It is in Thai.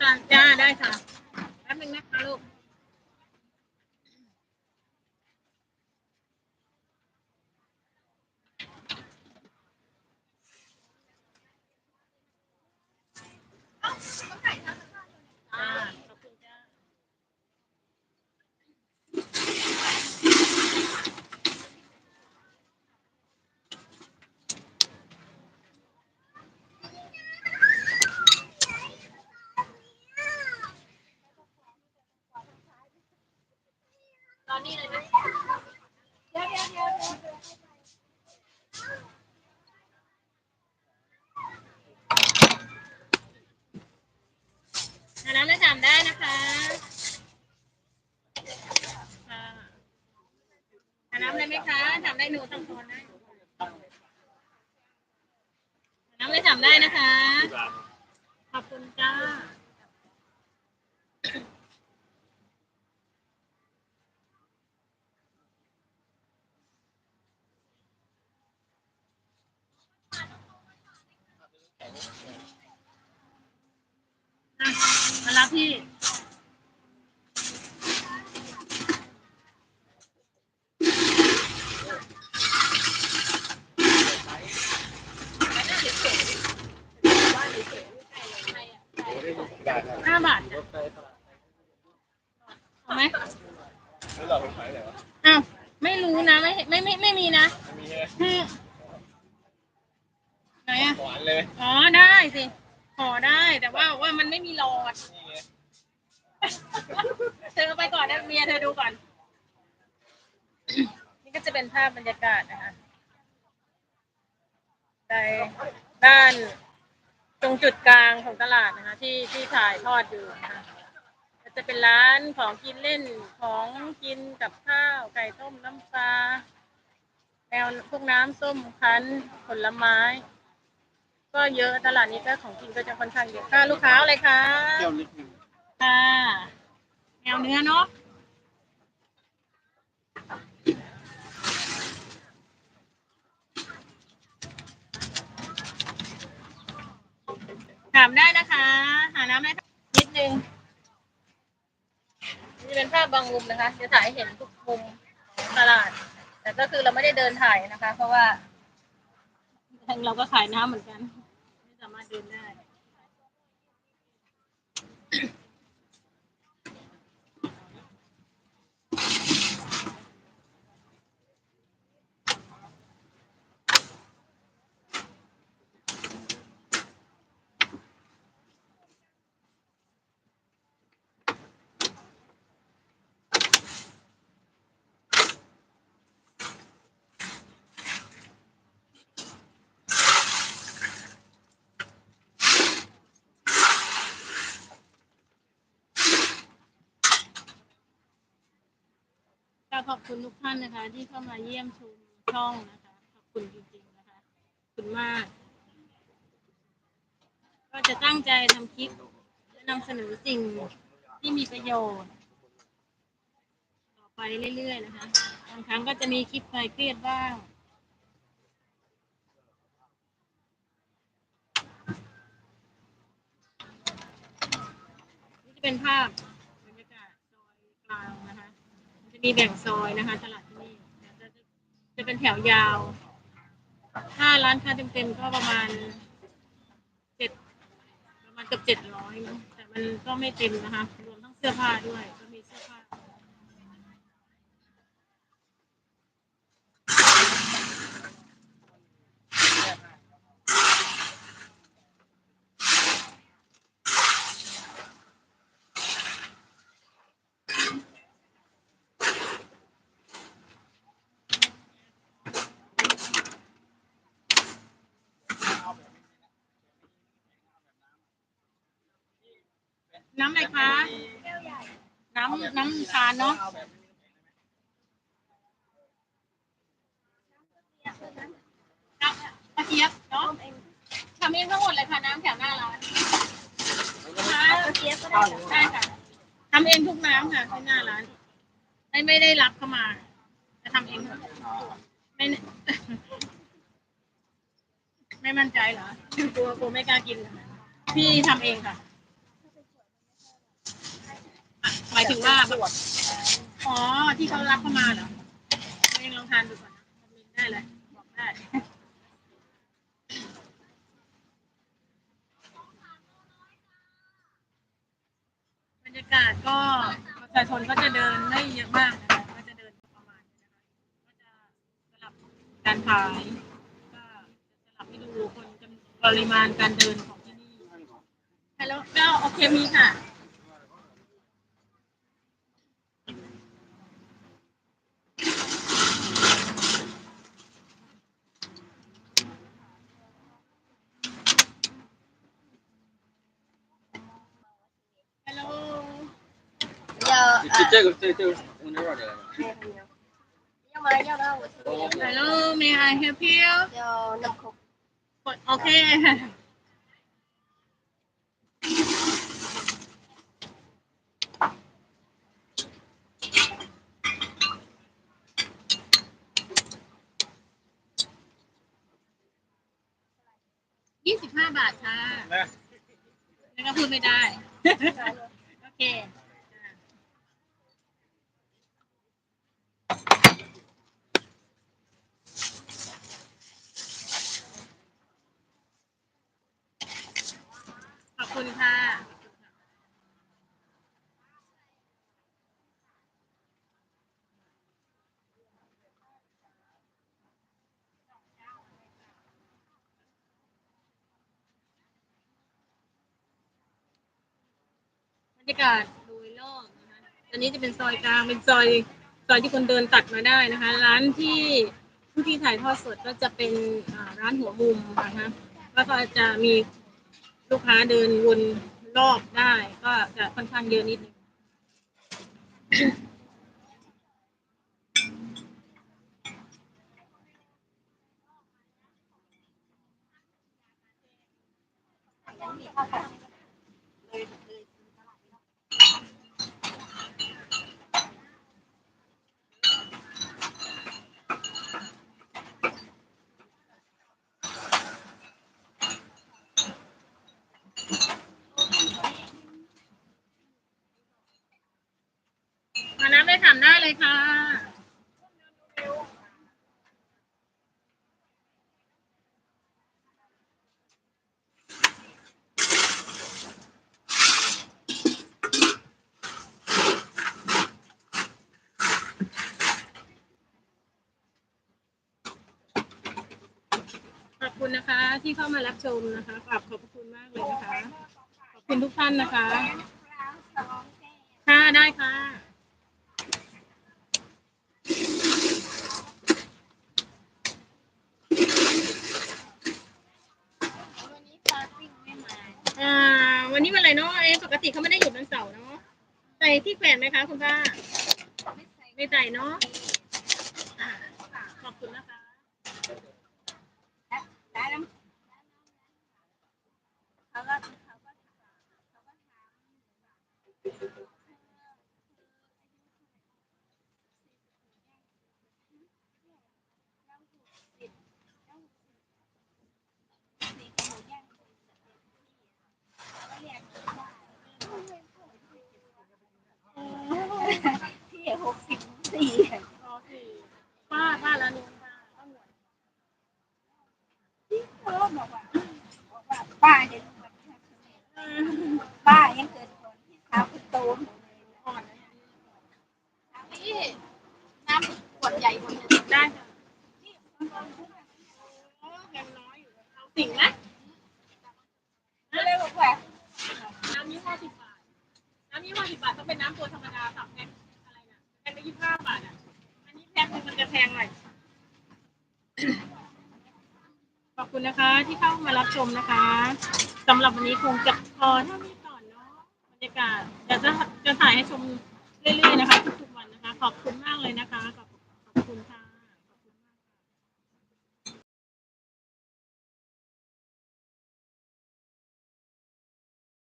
จ้าได้ค่ะแป๊บนึงนะคะลูก อ่าขอบคุณจ้า ตอ นี่เลยนะเดี๋ยวเดี๋ยวเดี๋ยวเดี๋ยวเดี๋ยวหาน้ำได้ถามได้นะคะค่ะหาน้ำเลยไหมคะถามได้หนูทั้งคนนะหาน้ำเลยถามได้นะคะ ขอบคุณจ้า อะ มารับพี่ ห้าบาทจ้ะเอาไหม แล้วเราไปขายไหนวะ อ้าว ไม่รู้นะ ไม่ไม่ไม่ไม่มีนะ ไม่มีใช่ไหม อืมไหนอะ หวานเลย อ๋อได้สิห่อได้แต่ว่าว่ามันไม่มีหลอด นี่ไงเธอเอาไปก่อนนะเมียเธอดูก่อน นี่ก็จะเป็นภาพบรรยากาศนะคะในด้านตรงจุดกลางของตลาดนะคะ ที่ที่ถ่ายทอดอยู่นะคะก็จะเป็นร้านของกินเล่นของกินกับข้าวไก่ต้มน้ำปลาแนวพวกน้ำส้มคั้นผลไม้ ก็เยอะตลาดนี้ก็ของกินก็จะค่อนข้างเยอะค่ะลูกค้าอะไรคะเที่ยวนิดนึงค่ะแนวเนื้อเนาะถามได้นะคะ หาน้ำได้นิดนึงนี่เป็นภาพบางมุมนะคะ จะถ่ายให้เห็นทุกมุมของตลาด แต่ก็คือเราไม่ได้เดินถ่ายนะคะ เพราะว่าทางเราก็ขายน้ำเหมือนกันไม่ สามารถเดินได้ ขอบคุณทุกท่านนะคะ ที่เข้ามาเยี่ยมชมช่องนะคะ ขอบคุณจริงๆนะคะขอบคุณมาก ก็จะตั้งใจทำคลิปและนำเสนอสิ่งที่มีประโยชน์ ต่อไปเรื่อยๆนะคะบางครั้งก็จะมีคลิปคลายเครียดบ้างนี่จะเป็นภาพ มีแบ่งซอยนะคะ ตลาดที่นี่จะจะเป็นแถวยาว ถ้าร้านค้าเต็มๆก็ประมาณเจ็ดประมาณเกือบเจ็ดร้อยแต่มันก็ไม่เต็มนะคะ รวมทั้งเสื้อผ้าด้วย น้ำอะไรคะ น้ำน้ำชาเนาะน้ำกระเจี๊ยบเนาะทำเองทั้งหมดเลยค่ะน้ำแถวหน้าร้านค่ะกระเจี๊ยบก็ได้ได้ค่ะทำเองทุกน้ำค่ะที่หน้าร้านไม่ไม่ได้รับเข้ามาจะทำเองไม่ไม่มั่นใจเหรอกลัวกลัวไม่กล้ากินพี่ทำเองค่ะ หมายถึงว่าแบบอ๋อ ที่เขารับเข้ามาเหรอเรายังลองทานดูก่อนนะคอมเมนต์ได้เลย บอกได้บรรยากาศก็ประชาชนก็จะเดินไม่เยอะมากนะคะก็จะเดินประมาณนี้นะคะก็จะสลับการขาย ก็จะสลับให้ดูคนจำนวนปริมาณการเดินของที่นี่ฮัลโหลก็โอเคมีค่ะ ฮัลโหล 这这个这这个红牛多少钱？要吗？要的话我这边有ฮัลโหล may I help you 要那口 กดโอเค ยี่สิบห้าบาทค่ะ นะ แล้วก็พูดไม่ได้ โอเค รรยากาศโดยรอบนะคะอันนี้จะเป็นซอยกลางเป็นซอยซอยที่คนเดินตัดมาได้นะคะ ร้านที่ผู้ที่ถ่ายทอดสดก็จะเป็นอ่าร้านหัวมุมนะคะแล้วก็จะมีลูกค้าเดินวนรอบได้ ก็จะค่อนข้างเยอะนิดนึงมา น้ำได้ถามได้เลยค่ะ ขอบคุณนะคะที่เข้ามารับชมนะคะกราบขอบพระคุณมากเลยนะคะ ขอบคุณทุกท่านนะคะ ค่ะ ได้ค่ะ วันนี้ปาปิ้งไม่มาอ่าวันนี้วันอะไรเนาะเอ๊ะปกติเขาไม่ได้หยุดวันเสาร์เนาะใส่ที่แขวนไหมคะคุณป้า ไม่ใส่ไม่ใส่เนาะอ่าขอบคุณนะคะได้แล้วเขาก็เขาก็เขาก็ที่ สิบสี่โอเคป้าป้าละนุงป้าป้าหมวยเขาบอกว่าบอกว่าป้าเห็นแบบป้ายังเกิดก่อนที่เท้าคุณโตมอ่อนนะนี่น้ำขวดใหญ่หมดเลยได้ค่ะยังน้อยอยู่เอาสิ่งนะเลยบอกว่าน้ำยี่ห้อสิบบาท น้ำยี่ห้อสิบบาทต้องเป็นน้ำตัวธรรมดาสับแพ็คอะไรนะแพ็คละยี่สิบห้า บาทอะอันนี้แพ็คหนึงมันจะแพงหน่อย ขอบคุณนะคะ ที่เข้ามารับชมนะคะสำหรับวันนี้คงจะพอเท่านี้ก่อนเนาะบรรยากาศเดี๋ยวจะจะถ่ายให้ชมเรื่อยๆนะคะ ทุกๆวันนะคะ ขอบคุณมากเลยนะคะขอบขอบคุณค่ะ